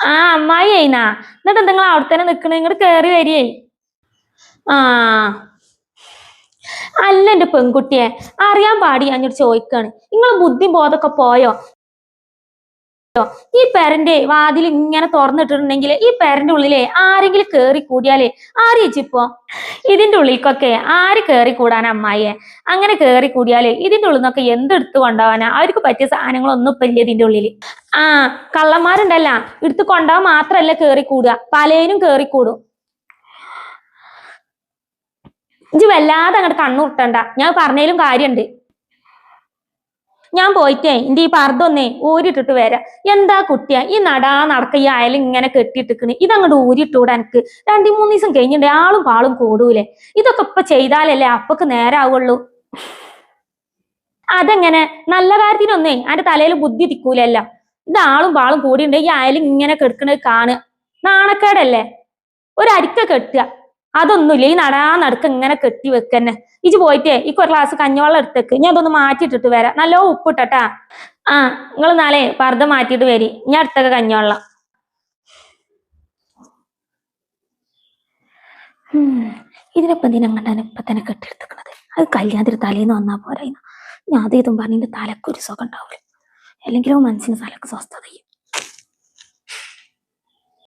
ആ അമ്മായി അയിനാ. എന്നിട്ട് നിങ്ങൾ അവിടെ തന്നെ നിക്കണ? ഇങ്ങോട്ട് കേറി വരിയേ. ആ. അല്ല എന്റെ പെൺകുട്ടിയെ. അറിയാൻ പാടി ഞാൻ ചോദിക്കാണ്. നിങ്ങൾ ബുദ്ധി ബോധമൊക്കെ പോയോ? ഈ പെരന്റെ വാതിൽ ഇങ്ങനെ തുറന്നിട്ടിട്ടുണ്ടെങ്കിൽ ഈ പെരന്റെ ഉള്ളിലെ ആരെങ്കിലും കേറി കൂടിയാലേ? ആരിച്ചിപ്പോ ഇതിന്റെ ഉള്ളിലേക്കൊക്കെ ആര് കേറി കൂടാനാ അമ്മായിയെ? അങ്ങനെ കേറി കൂടിയാലേ ഇതിന്റെ ഉള്ളിൽ നിന്നൊക്കെ എന്തെടുത്ത് കൊണ്ടുപോകാനാ? അവർക്ക് പറ്റിയ സാധനങ്ങളൊന്നും ഇപ്പൊ ഇല്ല ഇതിന്റെ ഉള്ളിൽ. ആ കള്ളന്മാരുണ്ടല്ല. എടുത്ത് കൊണ്ടുപോകാൻ മാത്രല്ല കേറി കൂടുക. പലേനും കേറി കൂടും. ഇജ്ജ് വല്ലാതെ അങ്ങോട്ട് കണ്ണുരുട്ടണ്ട. ഞാൻ പറഞ്ഞതിലും കാര്യണ്ട് ഞാൻ പോയിട്ടേ എന്റെ ഈ പർദ്ദൊന്നേ ഊരിട്ടിട്ട് വരാം. എന്താ കുട്ടിയാ? ഈ നടാ നടക്ക ഈ അയൽ ഇങ്ങനെ കെട്ടിയിട്ടിക്കണ് ഇതങ്ങോട്ട് ഊരിട്ടൂടെ എനിക്ക് രണ്ടു മൂന്ന് ദിവസം കഴിഞ്ഞിട്ട് ആളും പാളും കൂടൂലേ. ഇതൊക്കെ ഇപ്പൊ ചെയ്താലല്ലേ അപ്പക്ക് നേരാവുള്ളൂ. അതെങ്ങനെ? നല്ല കാര്യത്തിനൊന്നേ അതിന്റെ തലയിൽ ബുദ്ധി തിക്കൂലല്ല. ഇത് ആളും പാളും കൂടിയുണ്ട് ഈ അയൽ ഇങ്ങനെ കെടുക്കണത് കാണുക. നാണക്കേടല്ലേ? ഒരു കെട്ടുക. അതൊന്നുമില്ല ഈ നടാ നടുക്ക് ഇങ്ങനെ കെട്ടി വെക്കന്നെ. ഇജ് പോയിട്ടേ ഈ ഒരു ഗ്ലാസ് കഞ്ഞിവെള്ളം എടുത്തേക്ക്. ഞാൻ അതൊന്ന് മാറ്റിയിട്ടിട്ട് വരാം. നല്ല ഉപ്പിട്ടട്ടാ. ആ നിങ്ങൾ നാളെ പർദ്ദ മാറ്റിയിട്ട് വരി. ഞാൻ അടുത്തൊക്കെ കഞ്ഞിവെള്ളം. ഇതിനിപ്പോ എന്തിനാ കണ്ടാണ് ഇപ്പൊ തന്നെ കെട്ടിയെടുത്തേക്കണത്? അത് കല്യാണത്തിന് തലേന്ന് വന്നാ പോരായിരുന്നു ഞാൻ അത് ഇതും പറഞ്ഞിട്ട് തലക്കൊരു സുഖം ഉണ്ടാവില്ല അല്ലെങ്കിലും മനസ്സിന് തലക്ക് സ്വസ്ഥത ചെയ്യും